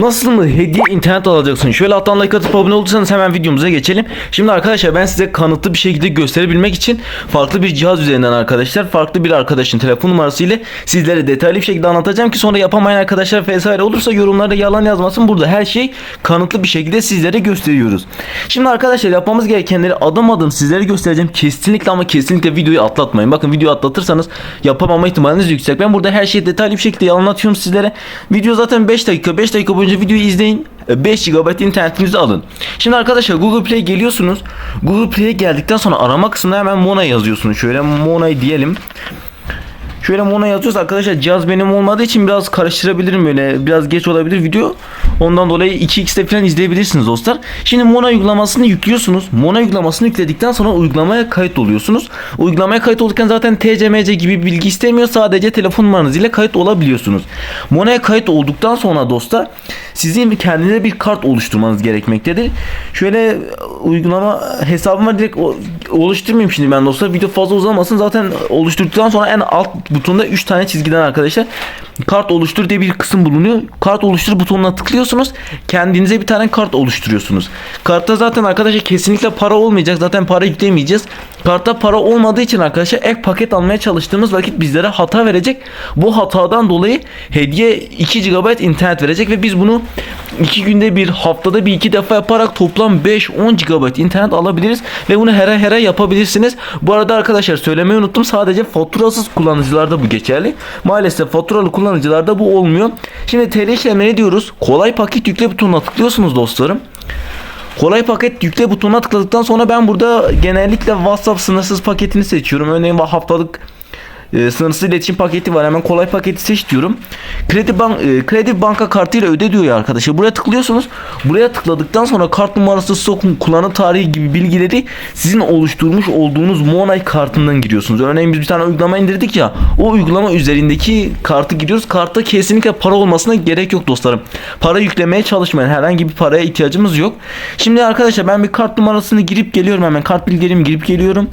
Nasıl mı hediye internet alacaksın? Şöyle alttan like atıp abone olursanız hemen videomuza geçelim. Şimdi arkadaşlar ben size kanıtlı bir şekilde gösterebilmek için farklı bir cihaz üzerinden arkadaşlar farklı bir arkadaşın telefon numarası ile sizlere detaylı bir şekilde anlatacağım ki sonra yapamayan arkadaşlar vesaire olursa yorumlarda yalan yazmasın. Burada her şey kanıtlı bir şekilde sizlere gösteriyoruz. Şimdi arkadaşlar yapmamız gerekenleri adım adım sizlere göstereceğim. Kesinlikle ama kesinlikle videoyu atlatmayın. Bakın videoyu atlatırsanız yapamama ihtimaliniz yüksek. Ben burada her şeyi detaylı bir şekilde anlatıyorum sizlere. Video zaten 5 dakika. 5 dakika boyunca videoyu izleyin. 5 GB internetinizi alın. Şimdi arkadaşlar Google Play geliyorsunuz. Google Play'e geldikten sonra arama kısmına hemen Mona yazıyorsunuz. Şöyle Mona'yı diyelim. Şöyle Mona yazıyoruz arkadaşlar cihaz benim olmadığı için biraz karıştırabilirim böyle biraz geç olabilir video. Ondan dolayı 2x'te falan izleyebilirsiniz dostlar. Şimdi Mona uygulamasını yüklüyorsunuz. Mona uygulamasını yükledikten sonra uygulamaya kayıt oluyorsunuz. Uygulamaya kayıt olurken zaten TCMC gibi bilgi istemiyor. Sadece telefon numaranız ile kayıt olabiliyorsunuz. Mona'ya kayıt olduktan sonra dostlar sizin kendinize bir kart oluşturmanız gerekmektedir. Şöyle uygulama hesabım var direkt oluşturmayayım şimdi ben dostlar. Video fazla uzamasın. Zaten oluşturduktan sonra en alt butonda 3 tane çizgiden arkadaşlar kart oluştur diye bir kısım bulunuyor. Kart oluştur butonuna tıklıyorsunuz. Kendinize bir tane kart oluşturuyorsunuz. Kartta zaten arkadaşlar kesinlikle para olmayacak. Zaten para yüklemeyeceğiz. Kartta para olmadığı için arkadaşlar ek paket almaya çalıştığımız vakit bizlere hata verecek. Bu hatadan dolayı hediye 2 GB internet verecek ve biz bunu 2 günde bir haftada bir iki defa yaparak toplam 5-10 GB internet alabiliriz ve bunu her ay her ay yapabilirsiniz. Bu arada arkadaşlar söylemeyi unuttum. Sadece faturasız kullanıcılarda bu geçerli. Maalesef faturalı kullanıcılarda bu olmuyor. Şimdi TL işlemleri diyoruz. Kolay paket yükle butonuna tıklıyorsunuz dostlarım. Kolay paket yükle butonuna tıkladıktan sonra ben burada genellikle WhatsApp sınırsız paketini seçiyorum. Örneğin haftalık e, sınırsız iletişim paketi var. Hemen kolay paketi seç diyorum. Kredi bank e, kredi banka kartıyla öde diyor ya arkadaşlar. Buraya tıklıyorsunuz. Buraya tıkladıktan sonra kart numarası, sokun, kullanım tarihi gibi bilgileri sizin oluşturmuş olduğunuz Monay kartından giriyorsunuz. Örneğin biz bir tane uygulama indirdik ya. O uygulama üzerindeki kartı giriyoruz. Kartta kesinlikle para olmasına gerek yok dostlarım. Para yüklemeye çalışmayın. Herhangi bir paraya ihtiyacımız yok. Şimdi arkadaşlar ben bir kart numarasını girip geliyorum hemen. Kart bilgilerimi girip geliyorum.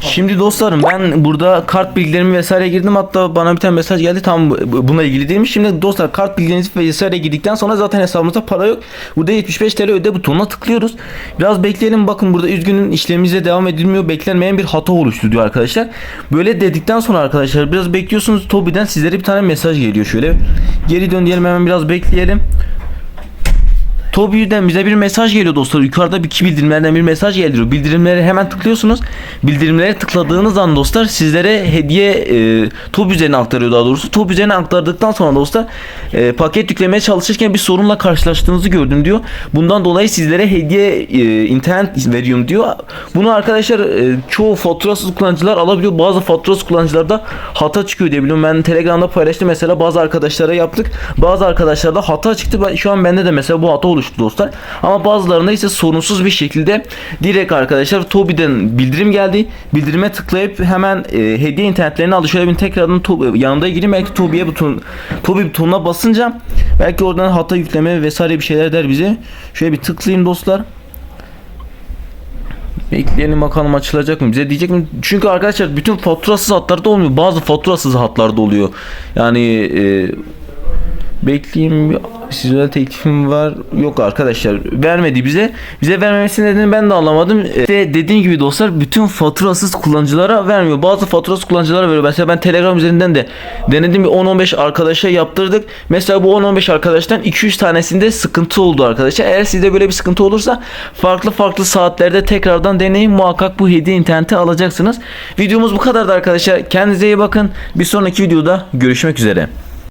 Şimdi dostlarım ben burada kart bilgilerimi vesaire girdim hatta bana bir tane mesaj geldi tam bu- buna ilgili değilmiş. Şimdi dostlar kart bilgilerinizi vesaire girdikten sonra zaten hesabımızda para yok. Burada 75 TL öde butonuna tıklıyoruz. Biraz bekleyelim bakın burada üzgünüm işlemimize devam edilmiyor. Beklenmeyen bir hata oluştu diyor arkadaşlar. Böyle dedikten sonra arkadaşlar biraz bekliyorsunuz Tobi'den sizlere bir tane mesaj geliyor şöyle. Geri dön diyelim hemen biraz bekleyelim. Tobi'den bize bir mesaj geliyor dostlar. Yukarıda bir iki bildirimlerden bir mesaj geliyor. Bildirimlere hemen tıklıyorsunuz. Bildirimlere tıkladığınız an dostlar sizlere hediye e, Tobi üzerine aktarıyor daha doğrusu. Tobi üzerine aktardıktan sonra dostlar e, paket yüklemeye çalışırken bir sorunla karşılaştığınızı gördüm diyor. Bundan dolayı sizlere hediye e, internet veriyorum diyor. Bunu arkadaşlar e, çoğu faturasız kullanıcılar alabiliyor. Bazı faturasız kullanıcılarda hata çıkıyor diye biliyorum. Ben Telegram'da paylaştım mesela bazı arkadaşlara yaptık. Bazı arkadaşlarda hata çıktı. Şu an bende de mesela bu hata oluştu dostlar. Ama bazılarında ise sorunsuz bir şekilde direkt arkadaşlar Tobi'den bildirim geldi. Bildirime tıklayıp hemen e, hediye internetlerini aldı. Şöyle bir tekrardan Tobi, yanında gireyim. Belki Tobi'ye buton Tobi butonuna basınca belki oradan hata yükleme vesaire bir şeyler der bize. Şöyle bir tıklayayım dostlar. Bekleyelim bakalım açılacak mı? Bize diyecek mi? Çünkü arkadaşlar bütün faturasız hatlarda olmuyor. Bazı faturasız hatlarda oluyor. Yani e, bekleyeyim sizlere teklifim var. Yok arkadaşlar vermedi bize. Bize vermemesinin nedenini ben de anlamadım. E, de dediğim gibi dostlar bütün faturasız kullanıcılara vermiyor. Bazı faturasız kullanıcılara veriyor. Mesela ben Telegram üzerinden de denedim bir 10-15 arkadaşa yaptırdık. Mesela bu 10-15 arkadaştan 2-3 tanesinde sıkıntı oldu arkadaşlar. Eğer sizde böyle bir sıkıntı olursa farklı farklı saatlerde tekrardan deneyin. Muhakkak bu hediye interneti alacaksınız. Videomuz bu kadardı arkadaşlar. Kendinize iyi bakın. Bir sonraki videoda görüşmek üzere.